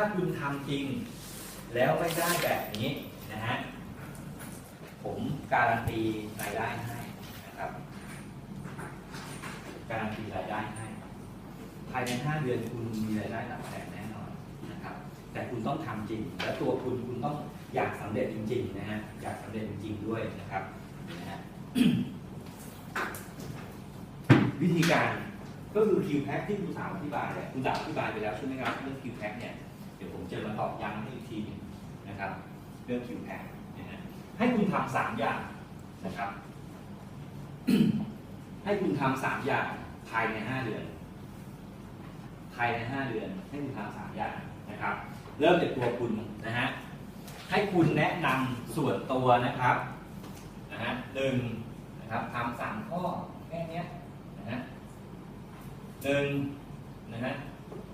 ถ้าคุณทำจริง แล้วไม่ได้แบบนี้นะฮะผมการันตีรายได้ให้นะครับการันตีรายได้ให้ภายใน 5 เดือนคุณมีรายได้หลักแสนแน่นอนนะครับ แต่คุณต้องทำจริง และตัวคุณคุณต้องอยากสำเร็จจริงๆนะฮะอยากสำเร็จจริง ๆ ด้วยนะครับนะฮะวิธีการก็คือ Q pack ที่คุณสาวอธิบายเนี่ยคุณสาวอธิบายไปแล้วใช่ไหมครับเรื่อง Q pack เนี่ย เดี๋ยวผมจะมาตอกย้ำให้อีกทีนะครับ เรื่อง Q pack นะฮะให้คุณทำสามอย่างนะครับ ให้คุณทำสามอย่างภายในห้าเดือนภายในห้าเดือนให้คุณทำสามอย่างนะครับ เริ่มจากตัวคุณนะฮะให้คุณแนะนำส่วนตัวนะครับนะฮะหนึ่งนะครับทำสามข้อแค่นี้นะฮะหนึ่งนะฮะ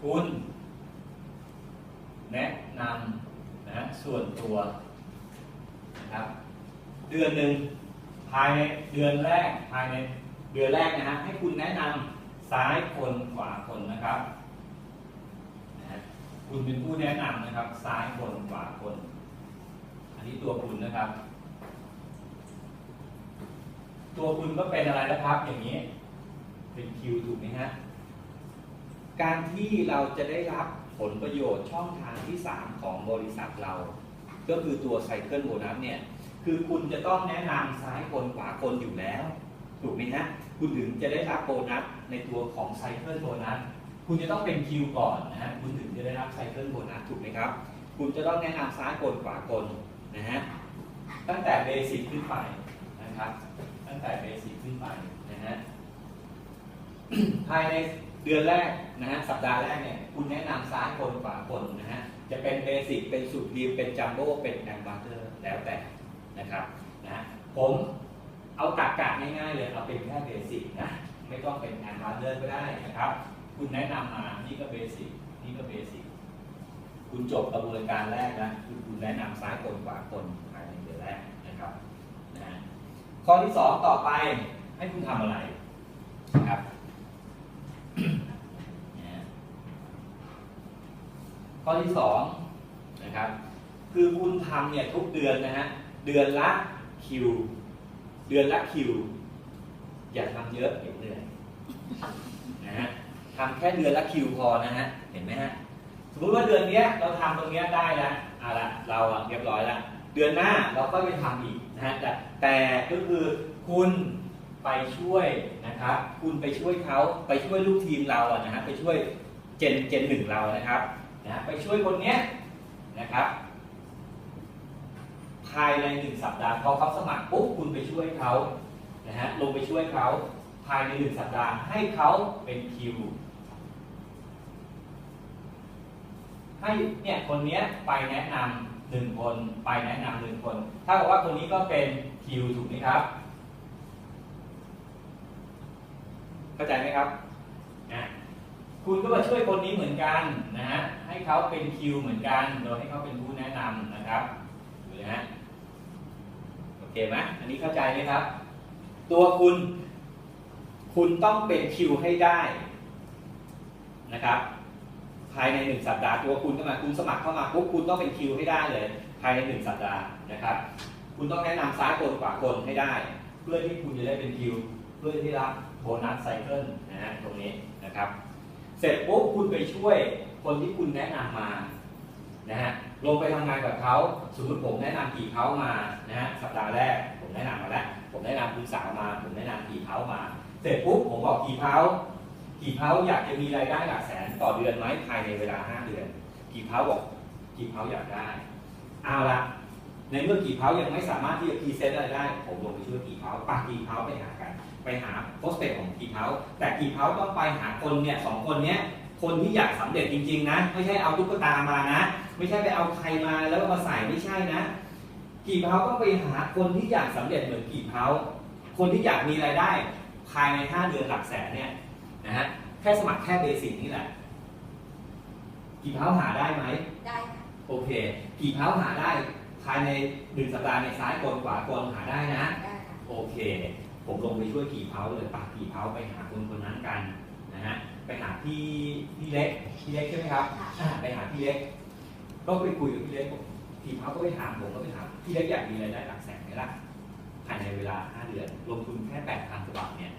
คุณ แนะนำนะฮะส่วนตัวนะครับเดือนหนึ่งภายในเดือนแรกภายในเดือนแรกนะฮะให้คุณแนะนำซ้ายคนขวาคนนะครับนะคุณเป็นผู้แนะนำนะครับซ้ายคนขวาคน อันนี้ตัวคุณนะครับ ตัวคุณก็เป็นอะไรนะครับอย่างนี้เป็นคิวถูกไหมฮะการที่เราจะได้รับ ผลประโยชน์ช่องทางที่ 3 ของบริษัทเรา ก็คือตัวไซเคิลโบนัสเนี่ยคือคุณจะต้องแนะนำซ้ายคนขวาคนอยู่แล้ว ถูกไหมฮะคุณถึงจะได้รับโบนัสในตัวของไซเคิลโบนัสคุณจะต้องเป็นคิวก่อนนะฮะคุณถึงจะได้รับไซเคิลโบนัสถูกไหมครับ คุณจะต้องแนะนำซ้ายคนขวาคนนะฮะตั้งแต่เบสิกขึ้นไปนะครับ ตั้งแต่เบสิกขึ้นไปนะฮะภายใน เดือนแรกนะฮะสัปดาห์แรกเนี่ยคุณแนะนำซ้ายคนขวาคนนะฮะจะเป็นเบสิกเป็นสุดรีมเป็นจัมโบ้เป็นแอมบัตเตอร์แล้วแต่นะครับนะผมเอาตักกะง่ายๆเลยเอาเป็นแค่เบสิกนะไม่ต้องเป็นแอมบัตเตอร์ก็ได้นะครับ คุณแนะนำมานี่ก็เบสิกนี่ก็เบสิกคุณจบกระบวนการแรกนะคือคุณแนะนำซ้ายคนขวาคนภายในเดือนแรกนะครับนะฮะข้อที่สองต่อไปให้คุณทำอะไรนะครับ ข้อที่สองนะครับคือคุณทำเนี่ยทุกเดือนนะฮะเดือนละคิว เดือนละคิว อย่าทำเยอะเดี๋ยวเหนื่อยนะฮะทำแค่เดือนละคิวพอนะฮะเห็นไหมฮะสมมติว่าเดือนเนี้ยเราทำตรงเนี้ยได้แล้วเอาละเราอะเรียบร้อยล้วเดือนหน้าเราก็ไปทำอีกนะฮะแต่แต่ก็คือคุณไปช่วยนะครับคุณไปช่วยเขาไปช่วยลูกทีมเราอะนะฮะไปช่วยเจนเจนหนึ่งเรานะครับ นะไปช่วยคนเนี้ยนะครับภายในหนึ่งสัปดาห์พอเขาสมัครปุ๊บคุณไปช่วยเขานะฮะลงไปช่วยเขาภายในหนึ่งสัปดาห์ให้เขาเป็นคิวให้เนี่ยคนเนี้ยไปแนะนำหนึ่งคนไปแนะนำหนึ่งคนถ้ากับว่าคนนี้ก็เป็นคิวถูกไหมครับเข้าใจไหมครับ คุณก็มาช่วยคนนี้เหมือนกันนะฮะให้เขาเป็นคิวเหมือนกันโดยให้เขาเป็นผู้แนะนำนะครับดูนะฮะโอเคไหมอันนี้เข้าใจไหมครับ ตัวคุณ คุณต้องเป็นคิวให้ได้นะครับ ภายในหนึ่งสัปดาห์ตัวคุณเข้ามาคุณสมัครเข้ามาปุ๊บคุณต้องเป็นคิวให้ได้เลย ภายในหนึ่งสัปดาห์นะครับ คุณต้องแนะนำซ้ายคนขวาคนให้ได้ เพื่อที่คุณจะได้เป็นคิว เพื่อที่รับโบนัสไซเคิลนะฮะตรงนี้นะครับ เสร็จปุ๊บคุณไปช่วยคนที่คุณแนะนำมานะฮะลงไปทำงานกับเขาสมมติผมแนะนำกี่เขามานะฮะสัปดาห์แรกผมแนะนำมาแล้วผมแนะนำคุณสาวมา ผมแนะนำกี่เขามา เสร็จปุ๊บผมบอกกี่เขากี่เขาอยากจะมีรายได้หลักแสนต่อเดือนไหมภายในเวลา 5 เดือน กี่เขาบอกกี่เขาอยากได้เอาละในเมื่อกี่เขายังไม่สามารถที่จะพรีเซนต์อะไรได้ ผมลงไปช่วยกี่เขาปากกี่เขาไปหากัน ไปหาโพสเปกของกี่เขาแต่กี่เขาต้องไปหาคนเนี่ยสองคนเนี้ยคนที่อยากสำเร็จจริงๆนะ ไม่ใช่เอาตุ๊กตามานะ ไม่ใช่ไปเอาใครมาแล้วก็มาใส่ไม่ใช่นะ กี่เผาต้องไปหาคนที่อยากสำเร็จเหมือนกี่เผาคนที่อยากมีรายได้ ภายใน 5 เดือนหลักแสนเนี่ยนะฮะแค่สมัครแค่เบสิกนี่แหละกี่เผาหาได้ไหมได้ค่ะโอเค กี่เผาหาได้ภายในหนึ่งสัปดาห์ในซ้ายคนขวาคนหาได้นะได้ค่ะโอเค ผมลงไปช่วยกี่เผาเลยปากกี่เผาไปหาคนคนนั้นกันนะฮะไปหาพี่พี่เล็กพี่เล็กใช่ไหมครับค่ะอ่าไปหาพี่เล็ก ก็ไปคุยกับพี่เล็กบอกทีมเขาก็ไปถามผมก็ไปถามพี่เล็กอยากมีรายได้หลักแสนไหมล่ะภายในเวลา 5 เดือน ลงทุนแค่8,000กว่าบาทเนี่ย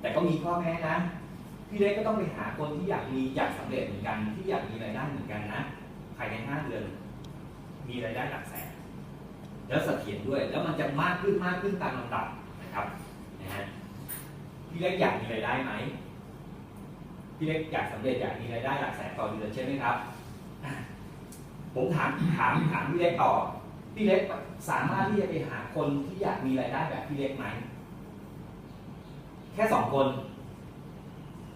แต่ก็มีข้อแม้นะ พี่เล็กก็ต้องไปหาคนที่อยากมีอยากสำเร็จเหมือนกัน ที่อยากมีรายได้เหมือนกันนะภายใน 5 เดือน มีรายได้หลักแสน แล้วเสถียรด้วย แล้วมันจะมากขึ้นมากขึ้นตามลำดับนะครับนะฮะพี่เล็กอยากมีรายได้ไหมพี่เล็กอยากสำเร็จอยากมีรายได้หลักแสนต่อเดือนใช่ไหมครับ ผมถามถามถามพี่เล็กต่อพี่เล็กสามารถที่จะไปหาคนที่อยากมีรายได้แบบพี่เล็กไหมแค่สองคน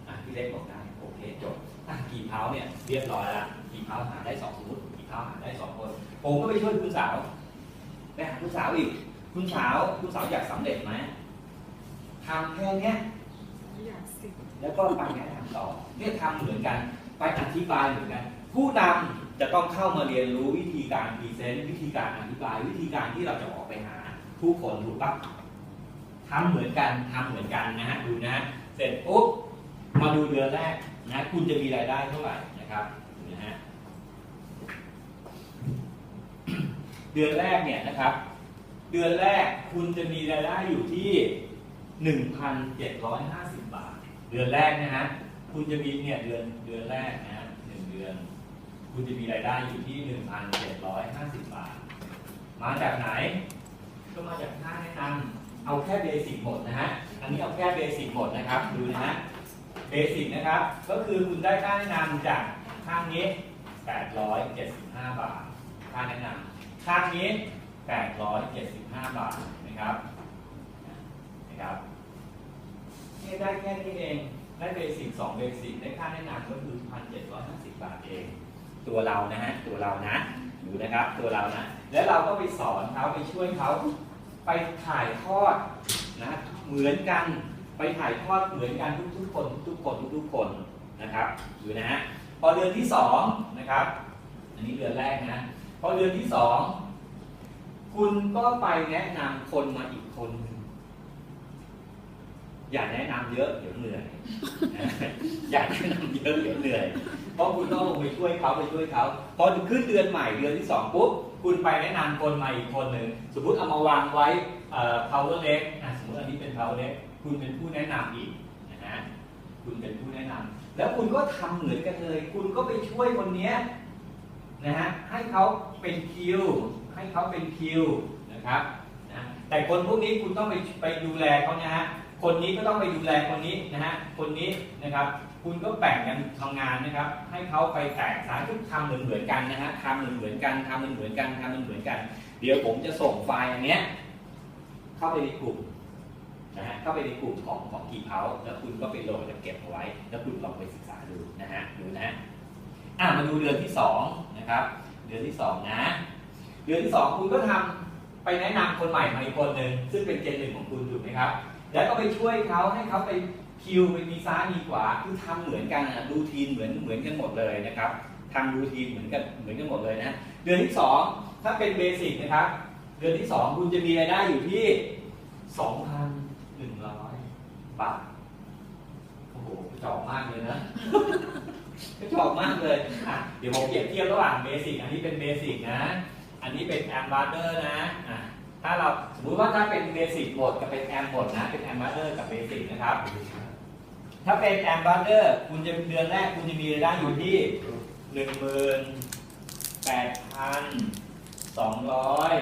อะพี่เล็กบอกได้โอเคจบอะกี่เท้าเนี่ยเรียบร้อยละกี่เท้าหาได้สองสมมติกี่เท้าหาได้สองคน ผมก็ไปช่วยคุณสาว ไปหาคุณสาวอีก คุณสาวคุณสาวอยากสำเร็จไหมทำแค่เนี้ยแล้วก็ไปแนะนำต่อเนี่ยทำเหมือนกันไปอธิบายเหมือนกัน ผู้นำจะต้องเข้ามาเรียนรู้วิธีการพรีเซนต์วิธีการอธิบายวิธีการที่เราจะออกไปหา ผู้คนถูกปะทำเหมือนกันทำเหมือนกันนะฮะดูนะ เสร็จปุ๊บมาดูเดือนแรกนะ คุณจะมีรายได้เท่าไหร่นะครับดูนะฮะ เดือนแรกเนี่ยนะครับ เดือนแรกคุณจะมีรายได้อยู่ที่ 1,750 บาท เดือนแรกนะฮะคุณจะมีเนี่ยเดือนเดือนแรกนะฮะหนึ่งเดือน คุณจะมีรายได้อยู่ที่ 1,750 บาท มาจากไหน ก็มาจากค่าแนะนำเอาแค่เบสิกหมดนะฮะอันนี้เอาแค่เบสิกหมดนะครับดูนะฮะเบสิกนะครับ ก็คือคุณได้ค่าแนะนำจากข้างนี้ 875 บาท ค่าแนะนำ ข้างนี้ 875 บาทนะครับนะครับนี่ได้แค่นี้เอง ได้เบสิกสองเบสิกได้ค่าแนะนำก็คือ 1,750 บาทเอง ตัวเรานะฮะ ตัวเรานะดูนะครับ ตัวเรานะ แล้วเราก็ไปสอนเขาไปช่วยเขาไปถ่ายทอดนะเหมือนกันไปถ่ายทอดเหมือนกันทุกๆคนทุกๆคนทุกๆคนนะครับดูนะฮะพอเดือนที่สองนะครับ อันนี้เดือนแรกนะ อเดือนที่สองคุณก็ไปแนะนำคนมาอีกคนหนึ่งอย่าแนะนำเยอะเดี๋ยวเหนื่อย อย่าแนะนำเยอะเดี๋ยวเหนื่อย เพราะคุณต้องลงไปช่วยเขาไปช่วยเขาพอขึ้นเดือนใหม่เดือนที่สองปุ๊บคุณไปแนะนำคนม่อีกคนหนึ่งสมมติเอามาวางไว้เอ่อ power เล็กอะสมมติอันนี้เป็น power เล็กคุณเป็นผู้แนะนำอีกนะฮะคุณเป็นผู้แนะนำแล้วคุณก็ทำเหมือนกันเลย คุณก็ไปช่วยคนเนี้ย นะฮะให้เขาเป็นคิวให้เขาเป็นคิวนะครับนะแต่คนพวกนี้คุณต้องไปไปดูแลเขานะฮะคนนี้ก็ต้องไปดูแลคนนี้นะฮะคนนี้นะครับคุณก็แบ่งกันทำงานนะครับ ให้เขาไปแตกสายทุกทำเหมือนเหมือนกันนะฮะทำเหมือนเหมือนกันทำเหมือนเหมือนกันทำเหมือนเหมือนกัน เดี๋ยวผมจะส่งไฟล์อันเนี้ยเข้าไปในกลุ่มนะฮะเข้าไปในกลุ่มของของกีเพาแล้วคุณก็ไปโหลดแล้วเก็บเอาไว้ แล้วคุณลองไปศึกษาดูนะฮะดูนะฮะอะมาดูเดือนที่สอง นะครับ เดือนที่สองนะ เดือนที่สองคุณก็ทำไปแนะนำคนใหม่มาอีกคนหนึ่งซึ่งเป็นเจนหนึ่งของคุณถูกไหมครับ แล้วก็ไปช่วยเขาให้เขาไปคิวไปมีซ้ายมีขวาคือทำเหมือนกันอะรูทีนเหมือนเหมือนกันหมดเลยนะครับทำรูทีนเหมือนกันเหมือนกันหมดเลยนะ เดือนที่สองถ้าเป็นเบสิกนะครับ เดือนที่สองคุณจะมีรายได้อยู่ที่สองพันหนึ่งร้อยบาท โอ้โหกระจอมากเลยนะ กระจอกมากเลยอะเดี๋ยวผมเปรียบเทียบระหว่างเบสิกอันนี้เป็นเบสิกนะ อันนี้เป็นแอมบาร์เดอร์นะอะถ้าเราสมมติว่าถ้าเป็นเบสิกหมดกับเป็นแอมหมดนะ เป็นแอมบาร์เดอร์กับเบสิกนะครับ ถ้าเป็นแอมบาร์เดอร์คุณจะเดือนแรกคุณจะมีรายได้อยู่ที่หนึ่งหมื่นแปดพันสองร้อย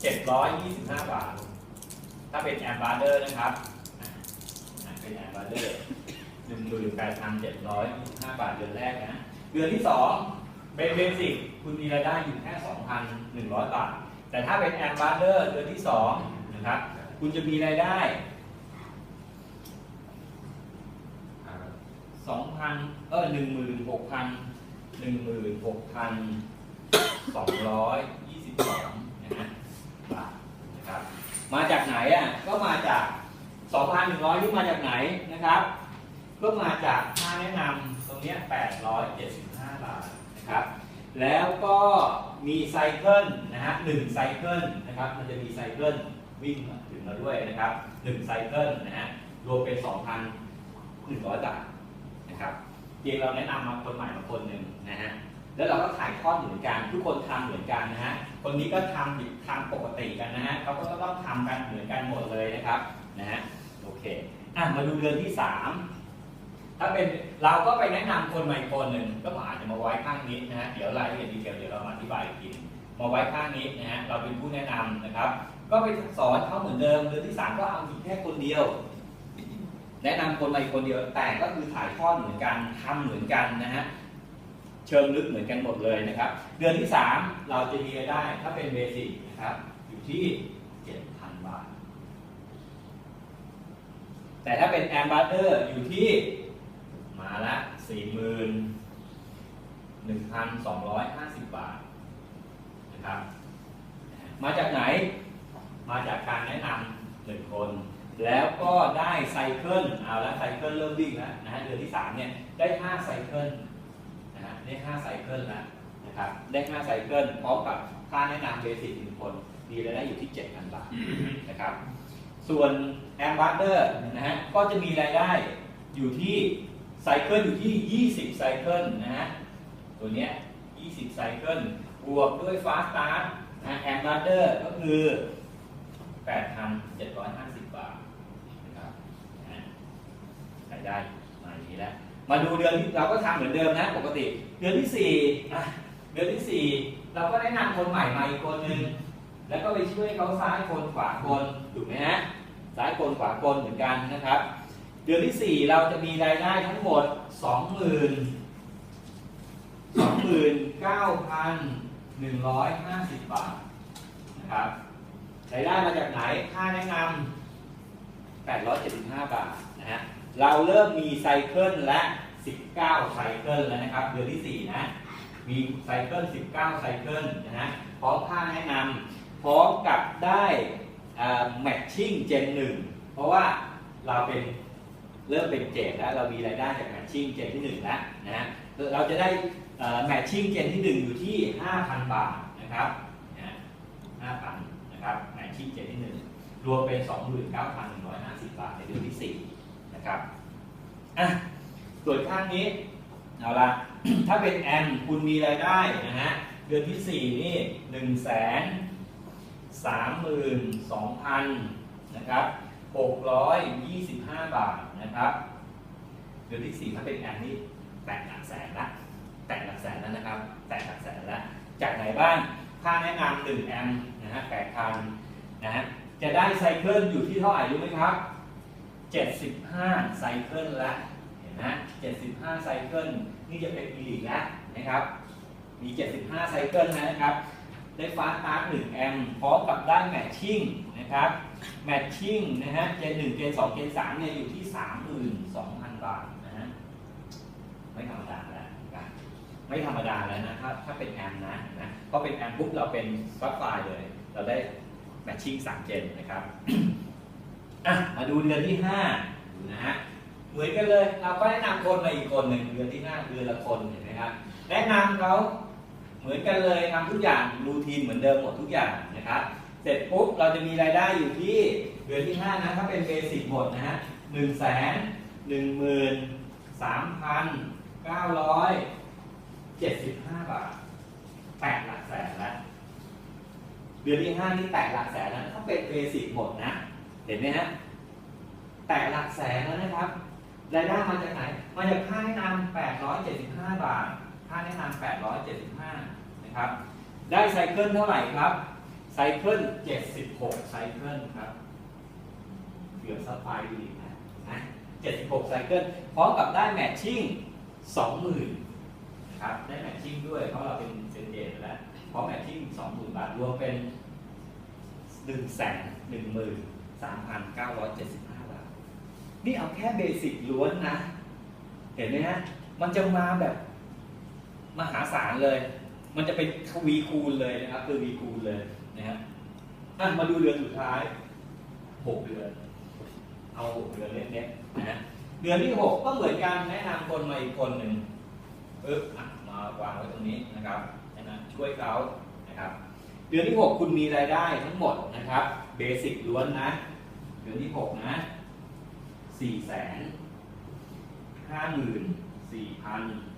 เจ็ดร้อยยี่สิบห้าบาท ถ้าเป็นแอมบาร์เดอร์นะครับเป็นแอมบาร์เดอร์ หนึ่งหมื่นแปดพันเจ็ดร้อยห้าบาทเดือนแรกนะ เดือนที่สองเป็นเบสิกคุณมีรายได้อยู่แค่สองพันหนึ่งร้อยบาท แต่ถ้าเป็นแอมบาร์เดอร์เดือนที่สองนะครับ คุณจะมีรายได้สองพันเออหนึ่งหมื่นหกพันหนึ่งหมื่นหกพันสองร้อยยี่สิบสองนะฮะบาทนะครับ มาจากไหนอะ ก็มาจากสองพันหนึ่งร้อยที่มาจากไหนนะครับ ก็มาจากค่าแนะนำตรงนี้ย875 บาทนะครับ แล้วก็มีไซเคิลนะฮะหนึ่งไซเคิลนะครับ มันจะมีไซเคิลวิ่งถึงมาด้วยนะครับหนึ่งไซเคิลนะฮะรวมเป็น 2,100 บาทนะครับเพียงเราแนะนำมาคนใหม่มาคนหนึ่งนะฮะแล้วเราก็ถ่ายทอดเหมือนกัน ทุกคนทำเหมือนกันนะฮะคนนี้ก็ทำทำปกติกันนะฮะเขาก็ต้องทำกันเหมือนกันหมดเลยนะครับนะฮะโอเคอะมาดูเดือนที่สาม ถ้าเป็นเราก็ไปแนะนำคนใหม่คนหนึ่งก็อาจจะมาไว้ข้างนี้นะฮะเดี๋ยวรายละเอียดดีเทลเดี๋ยวเรามาอธิบายอีกทีมาไว้ข้างนี้นะฮะเราเป็นผู้แนะนำนะครับ ก็ไปสอนเขาเหมือนเดิมเดือนที่สามก็เอาอีกแค่คนเดียว แนะนำคนใหม่คนเดียวแต่ก็คือถ่ายทอดเหมือนกันทำเหมือนกันนะฮะเชิงลึกเหมือนกันหมดเลยนะครับ เดือนที่ 3 เราจะมีรายได้ถ้าเป็นเบสิกนะครับ อยู่ที่ 7,000 บาท แต่ถ้าเป็นแอมบาสเดอร์อยู่ที่าละ41,250บาทนะครับ มาจากไหน มาจากการแนะนำหนึ่งคน แล้วก็ได้ไซเคิลเอาละไซเคิลเริ่มวิ่งแล้วนะฮะเดือนที่3เนี่ยได้5ไซเคิลนะฮะได้5ไซเคิลแล้วนะครับได้5ไซเคิลพร้อมกับค่าแนะนำเบสิกหนึ่งคนมีรายได้อยู่ที่ 7,000 บาทนะครับ ส่วนแอมบาสเดอร์นะฮะก็จะมีรายได้อยู่ที่ ไซเคิลอยู่ที่ 20 ไซเคิลนะฮะ ตัวเนี้ย 20 ไซเคิล บวกด้วยฟาสตาร์นะแอมบาสเดอร์ก็คือ 8,750 บาทนะครับรายได้มาอย่างนี้แล้ว มาดูเดือนที่เราก็ทำเหมือนเดิมนะปกติ เดือนที่สี่เดือนที่สี่เราก็แนะนำคนใหม่มาอีกคนนึง แล้วก็ไปช่วยเขาซ้ายคนขวาคนถูกไหมฮะ ซ้ายคนขวาคนเหมือนกันนะครับ ดือนที่สี่เราจะมีรายได้ทั้งหมดสองหมื่นสองหมื่นเก้าพันหนึ่งร้อยห้าสิบบาทนะครับรายได้มาจากไหน ค่าแนะนำแปดร้อยเจ็ดสิบห้าบาทนะฮะ เราเริ่มมีไซเคิลและ 19 ไซเคิลแล้วนะครับ เดือนที่ 4 นะ มีไซเคิล 19 ไซเคิลนะฮะ พร้อมค่าแนะนำพร้อมกับได้แมทชิ่งเจนหนึ่ง เพราะว่าเราเป็น เริ่มเป็นเจนแล้วเรามีรายได้จากแมทชิ่งเจนที่1แล้วนะฮะเราจะได้แมทชิ่งเจนที่ 1 อยู่ที่ 5,000 บาทนะครับนะ5,000นะครับแมทชิ่งเจนที่ 1 รวมเป็น 29,150 บาทในเดือนที่ 4 นะครับอะส่วนข้างนี้เอาละถ้าเป็นแอมคุณมีรายได้นะฮะเดือนที่ 4 นี่1นึ่งแสนสามหมื่นสองพันนะครับ625บาทนะครับเดือนที่ 4 ถ้าเป็นแอมนี่แตะหลักแสนละแตะหลักแสนแล้วนะครับ แตะหลักแสนแล้วจากไหนบ้างค่าแนะนำ1แอมนะฮะ8,000นะฮะจะได้ไซเคิลอยู่ที่เท่าไหร่รู้ไหมครับ 75 ไซเคิลละเห็นไหม75 ไซเคิลนี่จะเป็นอีลิกแล้วนะครับมี 75 ไซเคิลนะครับ ได้ฟาสต์ตาร์ท1แอมป์พร้อมกับได้แมทชิ่งนะครับ แมทชิ่งนะฮะเจน1เจน2เจน3เนี่ยอยู่ที่32,000บาทนะฮะไม่ธรรมดาแล้วไม่ธรรมดาแล้วนะถ้าถ้าเป็นแอมนะนะเพราะเป็นแอมปุ๊บเราเป็นฟัสไฟเลย เราได้แมทชิ่ง3เจนนะครับอะมาดูเดือนที่ห้าดูนะฮะเหมือนกันเลยเราก็แนะนำคนมาอีกคนหนึ่งเดือนที่ห้าเดือนละคนเห็นไหมครับแนะนำเขาเหมือนกันเลยทำทุกอย่างรูทีนเหมือนเดิมหมดทุกอย่างนะครับ เสร็จปุ๊บเราจะมีรายได้อยู่ที่เดือนที่ห้านะถ้าเป็นเบสิกหมดนะฮะหนึ่งแสนหนึ่งหมื่นสามพันเก้าร้อยเจ็ดสิบห้าบาทแปดหลักแสนแล้วเดือนที่ห้านี่แตะหลักแสนแล้วถ้าเป็นเบสิกหมดนะ เห็นไหมฮะแตะหลักแสนแล้วนะครับ รายได้มาจากไหน มาจากค่าแนะนำ875บห้าบาท ค่าแนะนำ875นะครับ ได้ไซเคิลเท่าไหร่ครับ ไซเคิล76 ไซเคิลครับเกือบสปายดีนะนะ76 ไซเคิลพร้อมกับได้แมทชิ่ง20,000ครับได้แมทชิ่งด้วยเพราะเราเป็นเซนเดตแล้วพราะแมทชิ่ง20,000 บาท รวมเป็น1แสน1หมื่น3,975 บาท นี่เอาแค่เบสิกล้วนนะ เห็นไหมฮะ มันจะมาแบบ มหาศาลเลย มันจะเป็นทวีคูณเลยนะครับคือวีคูณเลยนะฮะมาดูเดือนสุดท้ายหกเดือน เอาหกเดือนเล็กๆนะฮะเดือนที่หกก็เหมือนกันแนะนำคนมาอีกคนหนึ่งเออมาวางไว้ตรงนี้นะครับนะช่วยเขานะครับเดือนที่ 6 คุณมีรายได้ทั้งหมดนะครับ เบสิกล้วนนะ เดือนที่ 6 นะ4 5 4 0 0 0